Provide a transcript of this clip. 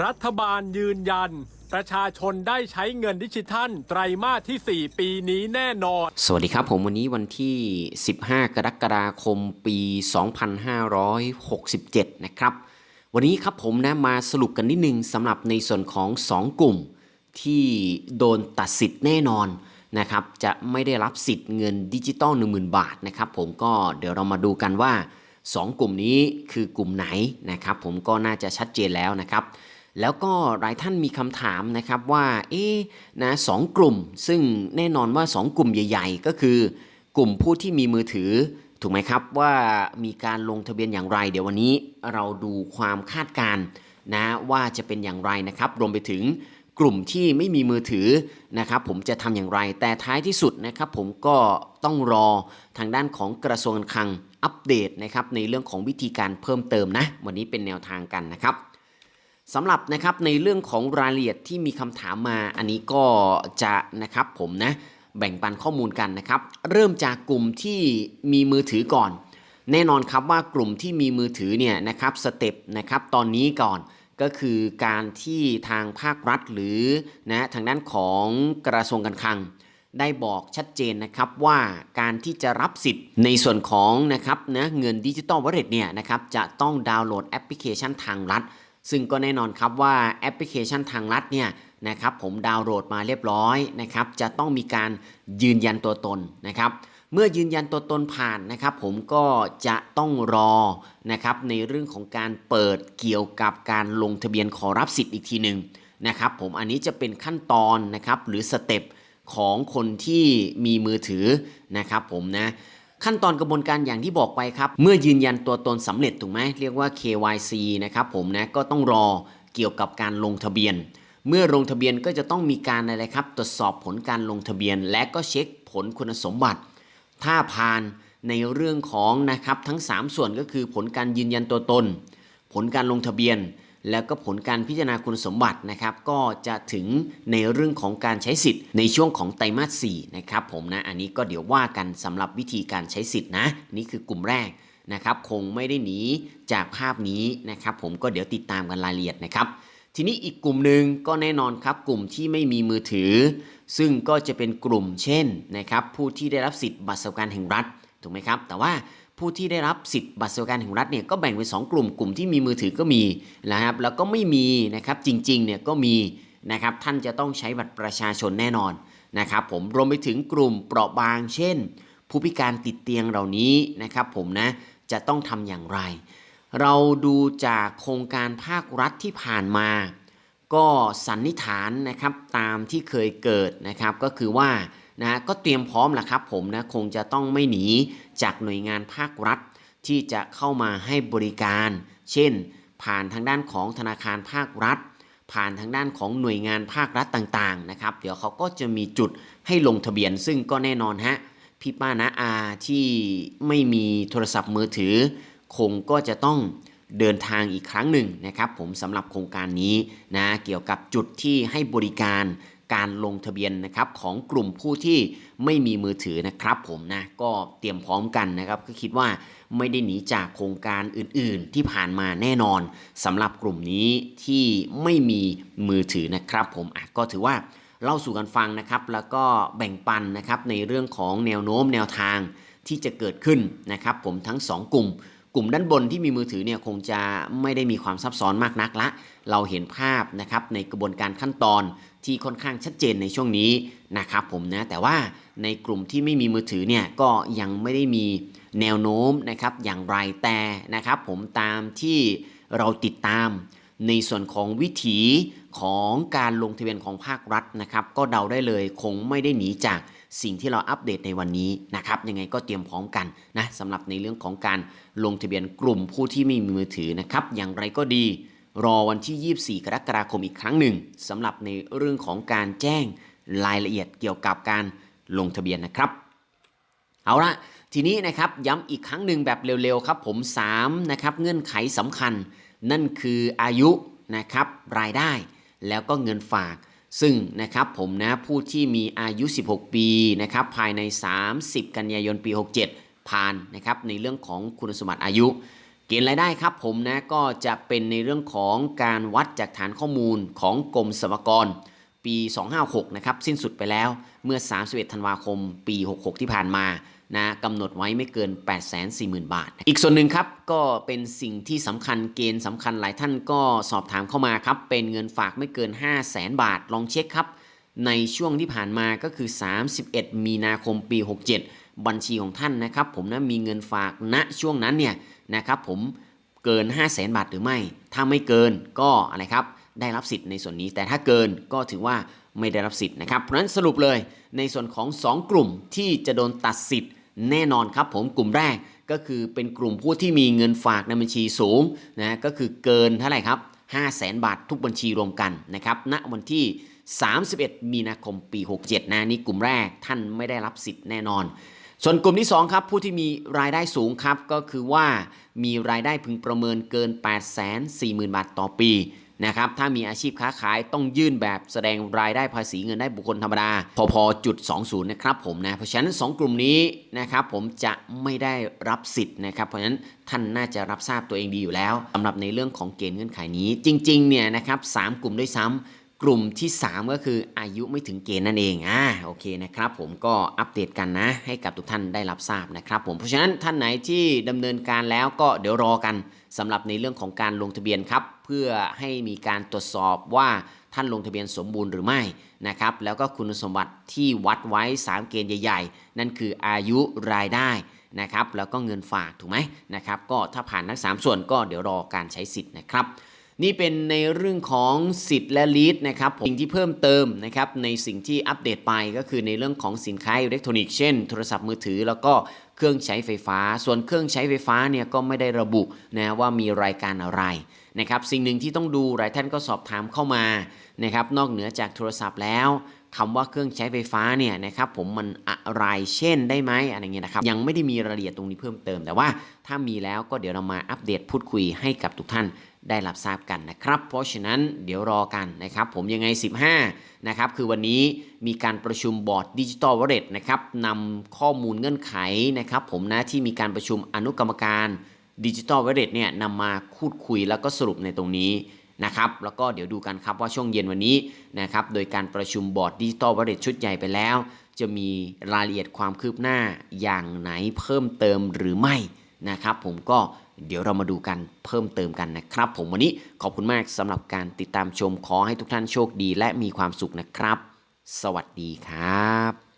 รัฐบาลยืนยัน ประชาชนได้ใช้เงินดิจิทัล ไตรมาสที่ 4 ปีนี้แน่นอน สวัสดีครับผมวันนี้วันที่ 15 กรกฎาคมปี 2567 นะครับ วันนี้ครับผมนะมาสรุปกันนิดนึงสำหรับในส่วนของ 2 กลุ่ม ที่โดนตัดสิทธิ์แน่นอนนะครับจะไม่ได้รับสิทธิ์เงินดิจิตอล10,000 บาทนะครับผมก็เดี๋ยวเรามาดูกันว่า 2 กลุ่มนี้คือกลุ่มไหนนะครับผมก็น่าจะชัดเจนแล้วนะครับ แล้วก็หลายท่านมีคำถามนะครับว่าเอ๊นะสองกลุ่ม ซึ่งแน่นอนว่า 2 กลุ่มใหญ่ ๆ ก็คือกลุ่มผู้ที่มีมือถือถูกไหมครับว่ามีการลงทะเบียนอย่างไร เดี๋ยววันนี้เราดูความคาดการณ์นะว่าจะเป็นอย่างไรนะครับ รวมไปถึงกลุ่มที่ไม่มีมือถือนะครับ ผมจะทำอย่างไร แต่ท้ายที่สุดนะครับ ผมก็ต้องรอทางด้านของกระทรวงการคลังอัปเดตนะครับในเรื่องของวิธีการเพิ่มเติมนะ วันนี้เป็นแนวทางกันนะครับ สำหรับนะครับในเรื่องของรายละเอียดที่มีคำถามมาอันนี้ก็จะนะครับผมนะแบ่งปันข้อมูลกันนะครับ เริ่มจากกลุ่มที่มีมือถือก่อน แน่นอนครับว่ากลุ่มที่มีมือถือเนี่ยนะครับสเต็ปนะครับตอนนี้ก่อนก็คือการที่ทางภาครัฐหรือนะทางด้านของกระทรวงการคลัง ได้บอกชัดเจนนะครับว่าการที่จะรับสิทธิ์ในส่วนของนะครับนะเงินดิจิตอลวอลเล็ตเนี่ยนะครับจะต้องดาวน์โหลดแอปพลิเคชันทางรัฐ ซึ่งก็แน่นอนครับว่าแอปพลิเคชันทางรัฐเนี่ยนะครับผมดาวน์โหลดมาเรียบร้อยนะครับจะต้องมีการยืนยันตัวตนนะครับเมื่อยืนยันตัวตนผ่านนะครับผมก็จะต้องรอนะครับในเรื่องของการเปิดเกี่ยวกับการลงทะเบียนขอรับสิทธิ์อีกทีหนึ่งนะครับผมอันนี้จะเป็นขั้นตอนนะครับหรือสเต็ปของคนที่มีมือถือนะครับผมนะ ขั้นตอนกระบวนการอย่างที่บอกไปครับ เมื่อยืนยันตัวตนสำเร็จถูกไหมเรียกว่า KYC นะครับผมนะก็ต้องรอเกี่ยวกับการลงทะเบียน เมื่อลงทะเบียนก็จะต้องมีการอะไรครับ ตรวจสอบผลการลงทะเบียน และก็เช็คผลคุณสมบัติ ถ้าผ่านในเรื่องของนะครับทั้ง 3 ส่วนก็คือผลการยืนยันตัวตน ผลการลงทะเบียน แล้วก็ผลการพิจารณาคุณสมบัตินะครับก็จะถึงในเรื่องของการใช้สิทธิ์ในช่วงของไตรมาส4นะครับผมนะอันนี้ก็เดี๋ยวว่ากันสำหรับวิธีการใช้สิทธิ์นะนี่คือกลุ่มแรกนะครับคงไม่ได้หนีจากภาพนี้นะครับผมก็เดี๋ยวติดตามกันรายละเอียดนะครับ ทีนี้อีกกลุ่มหนึ่งก็แน่นอนครับกลุ่มที่ไม่มีมือถือ ซึ่งก็จะเป็นกลุ่มเช่นนะครับผู้ที่ได้รับสิทธิ์บัตรสวัสดิการแห่งรัฐถูกไหมครับ แต่ว่า ผู้ที่ได้รับสิทธิ์บัตรสวัสดิการแห่งรัฐเนี่ยก็แบ่งเป็นสองกลุ่มกลุ่มที่มีมือถือก็มีนะครับ แล้วก็ไม่มีนะครับจริงๆเนี่ยก็มีนะครับท่านจะต้องใช้บัตรประชาชนแน่นอนนะครับผมรวมไปถึงกลุ่มเปราะบาง เช่น ผู้พิการติดเตียงเหล่านี้นะครับผมนะจะต้องทำอย่างไร เราดูจากโครงการภาครัฐที่ผ่านมา ก็สันนิษฐานนะครับตามที่เคยเกิดนะครับก็คือว่า นะก็เตรียมพร้อมแหละครับผมนะคงจะต้องไม่หนีจากหน่วยงานภาครัฐ ที่จะเข้ามาให้บริการ เช่น ผ่านทางด้านของธนาคารภาครัฐ ผ่านทางด้านของหน่วยงานภาครัฐต่างๆนะครับเดี๋ยวเขาก็จะมีจุดให้ลงทะเบียน ซึ่งก็แน่นอนฮะพี่ป้านะอาที่ไม่มีโทรศัพท์มือถือ คงก็จะต้องเดินทางอีกครั้งหนึ่งนะครับ ผมสำหรับโครงการนี้นะเกี่ยวกับจุดที่ให้บริการ การลงทะเบียนนะครับของกลุ่มผู้ที่ไม่มีมือถือนะครับผมนะก็เตรียมพร้อมกันนะครับก็คิดว่าไม่ได้หนีจากโครงการอื่นๆ ที่ผ่านมาแน่นอนสำหรับกลุ่มนี้ที่ไม่มีมือถือนะครับผมก็ถือว่าเล่าสู่กันฟังนะครับแล้วก็แบ่งปันนะครับในเรื่องของแนวโน้มแนวทางที่จะเกิดขึ้นนะครับผมทั้ง 2 กลุ่ม กลุ่มด้านบนที่มีมือถือเนี่ยคงจะไม่ได้มีความซับซ้อนมากนักละ เราเห็นภาพนะครับในกระบวนการขั้นตอนที่ค่อนข้างชัดเจนในช่วงนี้นะครับผมนะแต่ว่าในกลุ่มที่ไม่มีมือถือเนี่ยก็ยังไม่ได้มีแนวโน้มนะครับอย่างไรแต่นะครับผมตามที่เราติดตามในส่วนของวิถี ของการลงทะเบียนของภาครัฐนะครับก็เดาได้เลยคงไม่ได้หนีจากสิ่งที่เราอัปเดตในวันนี้นะครับยังไงก็เตรียมพร้อมกันนะสำหรับในเรื่องของการลงทะเบียนกลุ่มผู้ที่ไม่มีมือถือนะครับอย่างไรก็ดี รอวันที่ 24 กรกฎาคมอีกครั้งหนึ่งสำหรับในเรื่องของการแจ้งรายละเอียดเกี่ยวกับการลงทะเบียนนะครับ เอาละทีนี้นะครับย้ำอีกครั้งหนึ่งแบบเร็วๆครับผม3นะครับเงื่อนไขสำคัญ นั่นคืออายุนะครับรายได้ แล้วก็เงินฝาก ซึ่งนะครับผมนะผู้ที่มีอายุ 16 ปีนะครับภายใน 30 กันยายนปี 67 ผ่านนะครับในเรื่องของคุณสมบัติอายุ เกณฑ์รายได้ครับผมนะก็จะเป็นในเรื่องของการวัดจากฐานข้อมูลของกรมสรรพากร ปี 256 นะครับ สิ้นสุดไปแล้วเมื่อ 31 ธันวาคม ปี 66 ที่ผ่านมานะกำหนดไว้ไม่เกิน 840,000 บาท อีกส่วนหนึ่งครับ ก็เป็นสิ่งที่สำคัญเกณฑ์สำคัญหลายท่านก็สอบถามเข้ามาครับ เป็นเงินฝากไม่เกิน 500,000 บาท ลองเช็คครับ ในช่วงที่ผ่านมาก็คือ 31 มีนาคมปี 67 บัญชีของท่านนะครับ ผมนะมีเงินฝากณช่วงนั้นเนี่ยนะครับผม เกิน 5 0 0แสนบาทหรือไม่ ถ้าไม่เกินก็อะไรครับได้รับสิทธิ์ในส่วนนี้ แต่ถ้าเกินก็ถือว่าไม่ได้รับสิทธิ์นะครับเพราะฉะนั้นสรุปเลยในส่วนของ 2 กลุ่มที่จะโดนตัดสิทธิ์แน่นอนครับผมกลุ่มแรกก็คือเป็นกลุ่มผู้ที่มีเงินฝากในบัญชีสูงนะก็คือเกินเท่าไหร่ครับ5 0 0แสนบาททุกบัญชีรวมกันนะครับณวันที่ 31 มีนาคมปี 67นะนี่กลุ่มแรกท่านไม่ได้รับสิทธิ์แน่นอน ส่วนกลุ่มที่ 2 ครับผู้ที่มีรายได้สูงครับ ก็คือว่ามีรายได้พึงประเมินเกิน 8 4 0 0 0 0 บาทต่อปีนะครับถ้ามีอาชีพค้าขายต้องยื่นแบบแสดงรายได้ภาษีเงินได้บุคคลธรรมดา พอพอจุด20 นะครับผมนะ เพราะฉะนั้น 2 กลุ่มนี้นะครับผมจะไม่ได้รับสิทธิ์นะครับ เพราะฉะนั้นท่านน่าจะรับทราบตัวเองดีอยู่แล้วสำหรับในเรื่องของเกณฑ์เงื่อนไขนี้ จริงๆเนี่ยนะครับสามกลุ่มด้วยซ้ำ กลุ่มที่ 3 ก็คืออายุไม่ถึงเกณฑ์นั่นเองอ่าโอเคนะครับผมก็อัปเดตกันนะ ให้กับทุกท่านได้รับทราบนะครับผมเพราะฉะนั้นท่านไหนที่ดำเนินการแล้วก็เดี๋ยวรอกันสำหรับในเรื่องของการลงทะเบียนครับเพื่อให้มีการตรวจสอบว่าท่านลงทะเบียนสมบูรณ์หรือไม่นะครับแล้วก็คุณสมบัติที่วัดไว้ 3 เกณฑ์ใหญ่ ๆ นั่นคืออายุรายได้นะครับแล้วก็เงินฝากถูกไหมนะครับก็ถ้าผ่านทั้ง 3 ส่วนก็เดี๋ยวรอการใช้สิทธิ์นะครับ นี่เป็นในเรื่องของสิทธิ์และลีดนะครับสิ่งที่เพิ่มเติมนะครับในสิ่งที่อัปเดตไปก็คือในเรื่องของสินค้าอิเล็กทรอนิกส์เช่นโทรศัพท์มือถือแล้วก็เครื่องใช้ไฟฟ้า ส่วนเครื่องใช้ไฟฟ้าเนี่ยก็ไม่ได้ระบุนะว่ามีรายการอะไรนะครับสิ่งหนึ่งที่ต้องดูหลายท่านก็สอบถามเข้ามานะครับนอกเหนือจากโทรศัพท์แล้วคำว่าเครื่องใช้ไฟฟ้าเนี่ยนะครับผมมันอะไรเช่นได้ไหมอะไรเงี้ยนะครับยังไม่ได้มีรายละเอียดตรงนี้เพิ่มเติม แต่ว่าถ้ามีแล้วก็เดี๋ยวเรามาอัปเดตพูดคุยให้กับทุกท่าน ได้รับทราบกันนะครับ เพราะฉะนั้นเดี๋ยวรอกันนะครับ ผมยังไง 15 นะครับ คือวันนี้มีการประชุมบอร์ดดิจิ t a ลวอลเล็ตนะครับนำข้อมูลเงื่อนไขนะครับ ผมนะที่มีการประชุมอนุกรรมการดิจิ t a ลวอลเล็ตเนี่ยนำมาพูดคุยแล้วก็สรุปในตรงนี้นะครับ แล้วก็เดี๋ยวดูกันครับว่าช่วงเย็นวันนี้นะครับ โดยการประชุมบอร์ดดิจิ t a ลวอลเล็ตชุดใหญ่ไปแล้ว จะมีรายละเอียดความคืบหน้าอย่างไหนเพิ่มเติมหรือไม่นะครับ ผมก็ เดี๋ยวเรามาดูกันเพิ่มเติมกันนะครับ ผมวันนี้ขอบคุณมากสำหรับการติดตามชมขอให้ทุกท่านโชคดีและมีความสุขนะครับ สวัสดีครับ